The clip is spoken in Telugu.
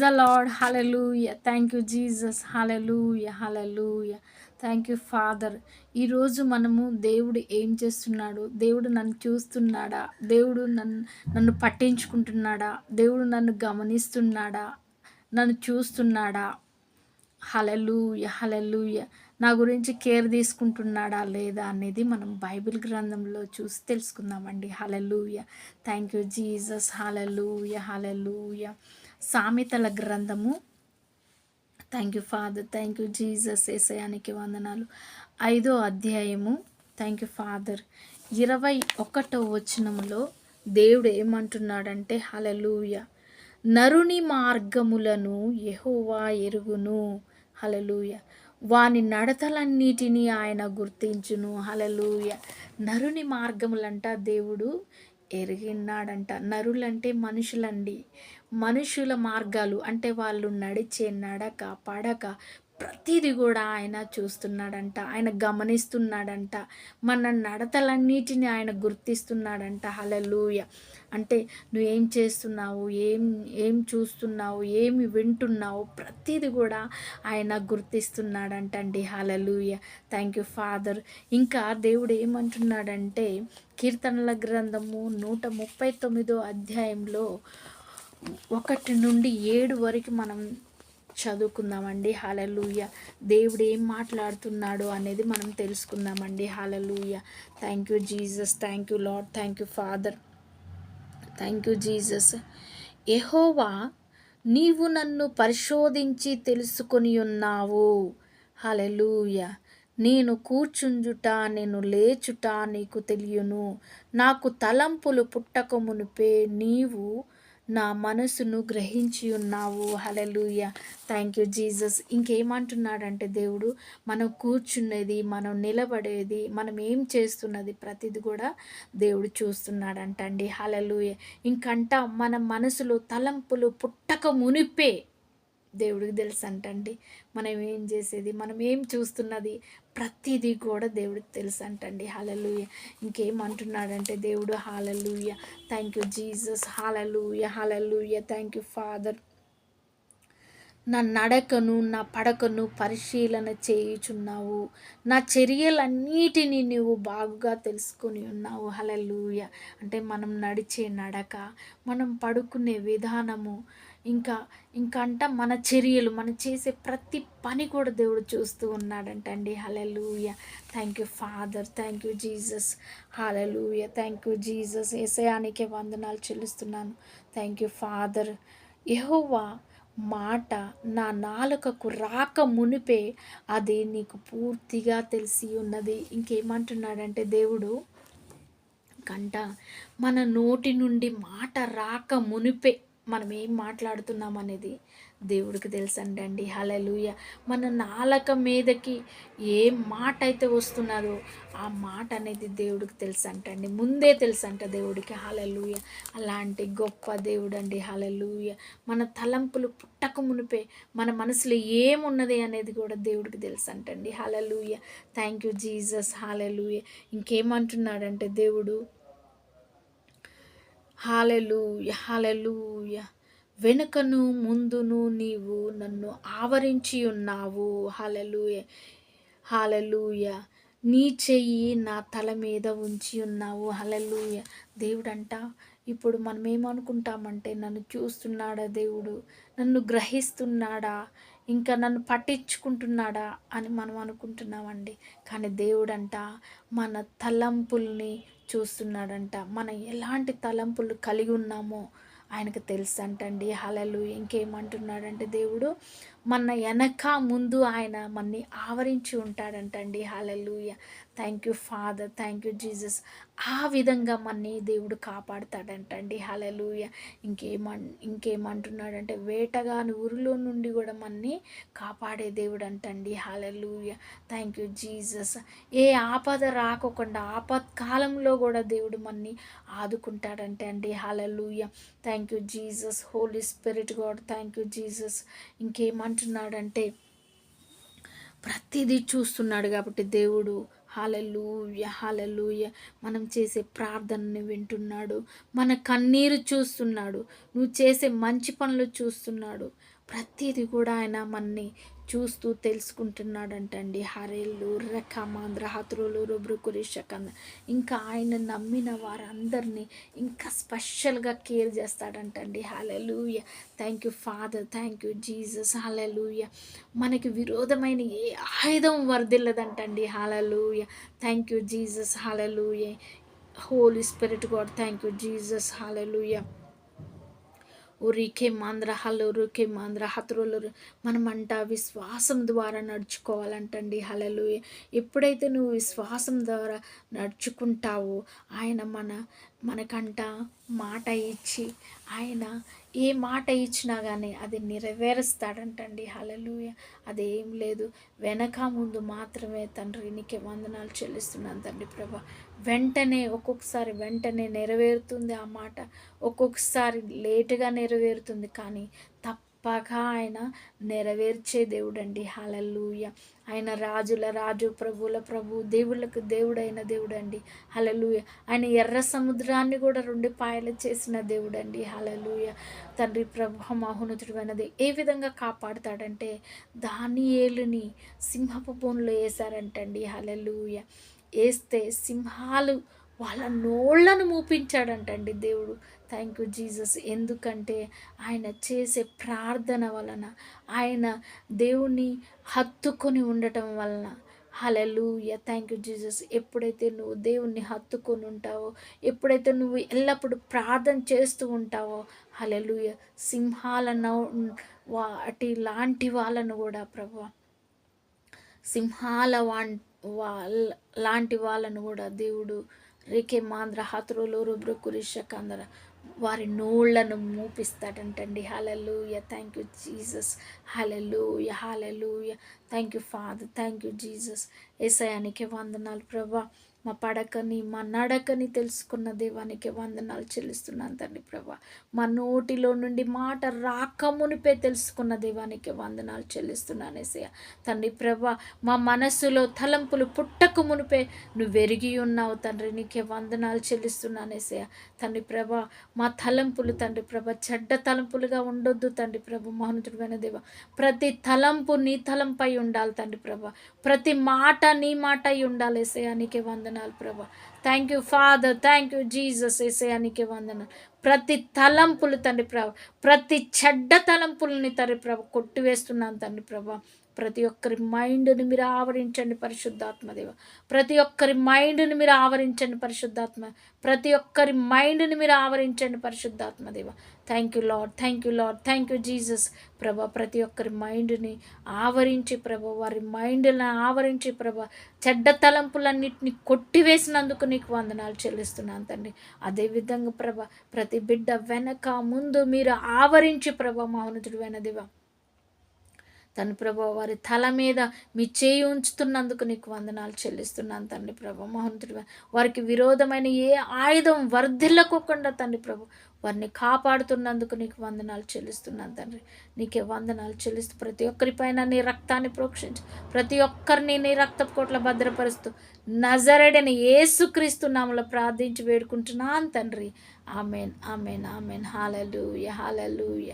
The lord hallelujah thank you Jesus hallelujah hallelujah thank you father ఈరోజు మనము దేవుడు ఏం చేస్తున్నాడు? దేవుడు నన్ను చూస్తున్నాడా? దేవుడు నన్ను నన్ను పట్టించుకుంటున్నాడా? దేవుడు నన్ను గమనిస్తున్నాడా? నన్ను చూస్తున్నాడా? హలలుయ హలలుయ నా గురించి కేర్ తీసుకుంటున్నాడా లేదా అనేది మనం బైబిల్ గ్రంథంలో చూసి తెలుసుకుందామండి. Hallelujah thank you Jesus hallelujah hallelujah సామెతల గ్రంథము. Thank you father thank you Jesus ఏసయానికి వందనాలు. ఐదో అధ్యాయము. థ్యాంక్ యూ ఫాదర్ ఇరవై ఒకటో వచనంలో దేవుడు ఏమంటున్నాడంటే హలలుయ నరుని మార్గములను యహోవా ఎరుగును. హలలుయ వాని నడతలన్నిటినీ ఆయన గుర్తించును. హలలుయ నరుని మార్గములంట దేవుడు ఎరిగినాడంట నరులంటే మనుషులండి. మనుషుల మార్గాలు అంటే వాళ్ళు నడిచే నడక పడక ప్రతిదీ కూడా ఆయన చూస్తున్నాడంట ఆయన గమనిస్తున్నాడంట. మన నడతలన్నిటిని ఆయన గుర్తిస్తున్నాడంట. హలలుయ అంటే నువ్వేం చేస్తున్నావు? ఏం ఏం చూస్తున్నావు? ఏమి వింటున్నావు? ప్రతిదీ కూడా ఆయన గుర్తిస్తున్నాడంట అండి హలలుయ థ్యాంక్ యూ ఫాదర్. ఇంకా దేవుడు ఏమంటున్నాడంటే కీర్తనల గ్రంథము నూట ముప్పై తొమ్మిదో అధ్యాయంలో ఒకటి నుండి ఏడు వరకు మనం చదువుకుందామండి. హాలలుయ దేవుడు ఏం మాట్లాడుతున్నాడు అనేది మనం తెలుసుకుందామండి. Hallelujah thank you Jesus. Thank you lord thank you father. Thank you Jesus. ఎహోవా నీవు నన్ను పరిశోధించి తెలుసుకొని ఉన్నావు. హలెలూయ నేను కూర్చుంజుట నేను లేచుట నీకు తెలియను. నాకు తలంపులు పుట్టక మునిపే నీవు నా మనసును గ్రహించి ఉన్నావు. హలలుయ థ్యాంక్ యూ జీసస్ ఇంకేమంటున్నాడంటే దేవుడు మనం కూర్చున్నది మనం నిలబడేది మనం ఏం చేస్తున్నది ప్రతిది కూడా దేవుడు చూస్తున్నాడంటండి. హలలుయ ఇంకంట మన మనసులో తలంపులు పుట్టక మునిపే దేవుడికి తెలుసు అంటండి మనం ఏం చేసేది? మనం ఏం చూస్తున్నది? ప్రతిదీ కూడా దేవుడికి తెలుసు అంటండి హాలలుయ ఇంకేమంటున్నాడంటే దేవుడు hallelujah thank you Jesus hallelujah hallelujah thank you father నా నడకను నా పడకను పరిశీలన చేయుచున్నావు. నా చర్యలన్నిటినీ నువ్వు బాగుగా తెలుసుకొని ఉన్నావు. హలలుయ అంటే మనం నడిచే నడక మనం పడుకునే విధానము ఇంకా ఇంకా అంట మన చర్యలు మనం చేసే ప్రతి పని కూడా దేవుడు చూస్తూ ఉన్నాడంట అండి hallelujah thank you father thank you Jesus hallelujah thank you Jesus ఏసయానికే వందనాలు చెల్లిస్తున్నాను. థ్యాంక్ యూ ఫాదర్ యహోవా మాట నా నాలుకకు రాక మునిపే అది నీకు పూర్తిగా తెలిసి ఉన్నది. ఇంకేమంటున్నాడంటే దేవుడు కంట మన నోటి నుండి మాట రాక మునిపే మనం ఏం మాట్లాడుతున్నాం అనేది దేవుడికి తెలుసండి అండి. హలలుయ మన నాలక మీదకి ఏ మాట అయితే వస్తున్నదో ఆ మాట అనేది దేవుడికి తెలుసు అంటండి ముందే తెలుసు అంట దేవుడికి. హలలుయ అలాంటి గొప్ప దేవుడు అండి హలలుయ మన తలంపులు పుట్టక మునిపే మన మనసులో ఏమున్నది అనేది కూడా దేవుడికి తెలుసు అంటండి hallelujah thank you Jesus hallelujah ఇంకేమంటున్నాడంటే దేవుడు హాలెలూయ హాలెలూయ. వెనుకను ముందును నీవు నన్ను ఆవరించి ఉన్నావు. Hallelujah hallelujah. నీ చెయ్యి నా తల మీద ఉంచి ఉన్నావు. హలలుయ. దేవుడంట ఇప్పుడు మనం ఏమనుకుంటామంటే నన్ను చూస్తున్నాడా దేవుడు? నన్ను గ్రహిస్తున్నాడా? ఇంకా నన్ను పట్టించుకుంటున్నాడా అని మనం అనుకుంటున్నామండి కానీ దేవుడంట మన తలంపుల్ని చూస్తున్నాడంట. మనం ఎలాంటి తలంపులు కలిగి ఉన్నామో ఆయనకు తెలుసు అంటండి హలలు ఇంకేమంటున్నాడంటే దేవుడు మన వెనక ముందు ఆయన మన్ని ఆవరించి ఉంటాడంటండి. Hallelujah thank you father thank you Jesus. ఆ విధంగా మన్ని దేవుడు కాపాడుతాడంటండి. హలలుయ ఇంకేమన్ ఇంకేమంటున్నాడంటే వేటగాని ఊరిలో నుండి కూడా మన్ని కాపాడే దేవుడు అంటండి హలలుయ థ్యాంక్ యూ జీసస్. ఏ ఆపద రాకోకుండా ఆపత్కాలంలో కూడా దేవుడు మన్ని ఆదుకుంటాడంటే అండి hallelujah thank you Jesus. Holy spirit God thank you Jesus. ఇంకేమంటున్నాడంటే ప్రతిదీ చూస్తున్నాడు కాబట్టి దేవుడు హాలెలూయ హాలెలూయ మనం చేసే ప్రార్థనని వింటున్నాడు. మన కన్నీరు చూస్తున్నాడు. నువ్వు చేసే మంచి పనులు చూస్తున్నాడు. ప్రతిదీ కూడా ఆయన మనని చూస్తూ తెలుసుకుంటున్నాడంటండి. హరేళ్ళు రెక్కమాంధ్ర హతురులు రుబ్రుకురి శకంద ఇంకా ఆయన నమ్మిన వారందరినీ ఇంకా స్పెషల్గా care చేస్తాడంటండి. Hallelujah thank you father thank you Jesus hallelujah మనకి విరోధమైన ఏ ఆయుధం వర్దిల్లదంటండి hallelujah thank you Jesus hallelujah holy spirit God thank you Jesus hallelujah ఉరికే మాంద్ర హల్లురుకే మాంద్ర హతురులు మనమంట విశ్వాసం ద్వారా నడుచుకోవాలంటండి. హలలు ఎప్పుడైతే నువ్వు విశ్వాసం ద్వారా నడుచుకుంటావో ఆయన మన మనకంట మాట ఇచ్చి ఆయన ఏ మాట ఇచ్చినా కానీ అది నెరవేరుస్తాడంటండి. హలలుయ అదేం లేదు. వెనక ముందు మాత్రమే తండ్రి నీకే వందనాలు చెల్లిస్తున్నాను తండ్రి ప్రభా. వెంటనే ఒక్కొక్కసారి వెంటనే నెరవేరుతుంది ఆ మాట. ఒక్కొక్కసారి లేటుగా నెరవేరుతుంది కానీ తప్పక ఆయన నెరవేర్చే దేవుడండి. హలలుయ ఆయన రాజుల రాజు ప్రభుల ప్రభు దేవుళ్ళకు దేవుడైన దేవుడండి. హలలుయ ఆయన ఎర్ర సముద్రాన్ని కూడా రెండు పాయలు చేసిన దేవుడండి. హలలుయ తండ్రి ప్రభు మహోన్నతుడైనది ఏ విధంగా కాపాడుతాడంటే దాని ఏలుని సింహపు బోన్లో వేశారంటండి. హలలుయ వేస్తే సింహాలు వాళ్ళ నోళ్ళను మూపించాడంటండి దేవుడు. Thank you Jesus. ఎందుకంటే ఆయన చేసే ప్రార్థన వలన ఆయన దేవుణ్ణి హత్తుకొని ఉండటం వలన. హలలుయ థ్యాంక్ యూ జీసస్ ఎప్పుడైతే నువ్వు దేవుణ్ణి హత్తుకొని ఉంటావో ఎప్పుడైతే నువ్వు ఎల్లప్పుడూ ప్రార్థన చేస్తూ ఉంటావో హలలుయ సింహాల వాటి లాంటి వాళ్ళను కూడా ప్రభు. సింహాల వా లాంటి వాళ్ళను కూడా దేవుడు రేకే మాంద్ర హతురులు రుబ్రు వారి నోళ్ళను మూపిస్తాడంటండి. Hallelujah thank you Jesus. Hallelujah hallelujah thank you father. Thank you Jesus. ఏసయానికి వందనాలు ప్రభా. మా పడకని మా నడకని తెలుసుకున్న దేవానికి వందనాలు చెల్లిస్తున్నాను తండ్రి ప్రభా. మా నోటిలో నుండి మాట రాకమునిపే తెలుసుకున్న దేవానికి వందనాలు చెల్లిస్తున్నాను ఏసయ్య. తండ్రి ప్రభా మా మనస్సులో తలంపులు పుట్టక మునిపే నువ్వు ఎరిగి ఉన్నావు తండ్రి నీకే వందనాలు చెల్లిస్తున్నాను ఏసయ్య. తండ్రి ప్రభా మా తలంపులు తండ్రి ప్రభ చెడ్డ తలంపులుగా ఉండొద్దు తండ్రి ప్రభు మహనుతుడైన దేవ. ప్రతి తలంపు నీ తలంపై ఉండాలి తండ్రి ప్రభ. ప్రతి మాట నీ మాట అయి ఉండాలి ఏసయానికి వందనాలు ప్రభా. Thank you father thank you Jesus ఏసయానికి వందనాలు. ప్రతి తలంపులు తండ్రి ప్రభ. ప్రతి చెడ్డ తలంపులని తండ్రి ప్రభ కొట్టివేస్తున్నాను తండ్రి ప్రభ. ప్రతి ఒక్కరి మైండ్ని మీరు ఆవరించండి పరిశుద్ధాత్మదేవ ప్రతి ఒక్కరి మైండ్ని మీరు ఆవరించండి పరిశుద్ధాత్మ. ప్రతి ఒక్కరి మైండ్ని మీరు ఆవరించండి పరిశుద్ధాత్మదేవ thank you lord thank you lord thank you Jesus ప్రభ ప్రతి ఒక్కరి మైండ్ని ఆవరించి ప్రభ వారి మైండ్ని ఆవరించి ప్రభ చెడ్డ తలంపులన్నింటిని కొట్టివేసినందుకు నీకు వందనాలు చెల్లిస్తున్నాను తండ్రి. అదేవిధంగా ప్రభ ప్రతి బిడ్డ వెనక ముందు మీరు ఆవరించి ప్రభ మౌనతుడు వెనదివా తను ప్రభా వారి తల మీద మీ చేయి ఉంచుతున్నందుకు నీకు వందనాలు చెల్లిస్తున్నాను తండ్రి ప్రభు. మహోన్నతుడు వారికి విరోధమైన ఏ ఆయుధం వర్ధిల్లకోకుండా తండ్రి ప్రభు వారిని కాపాడుతున్నందుకు నీకు వందనాలు చెల్లిస్తున్నాను తండ్రి. నీకే వందనాలు చెల్లిస్తూ ప్రతి ఒక్కరిపైన నీ రక్తాన్ని ప్రోక్షించు. ప్రతి ఒక్కరిని నీ రక్తపు కోట్ల భద్రపరుస్తూ నజరడని ఏసుక్రీస్తు నామలో ప్రార్థించి వేడుకుంటున్నాను తండ్రి. Amen amen amen. Hallelujah hallelujah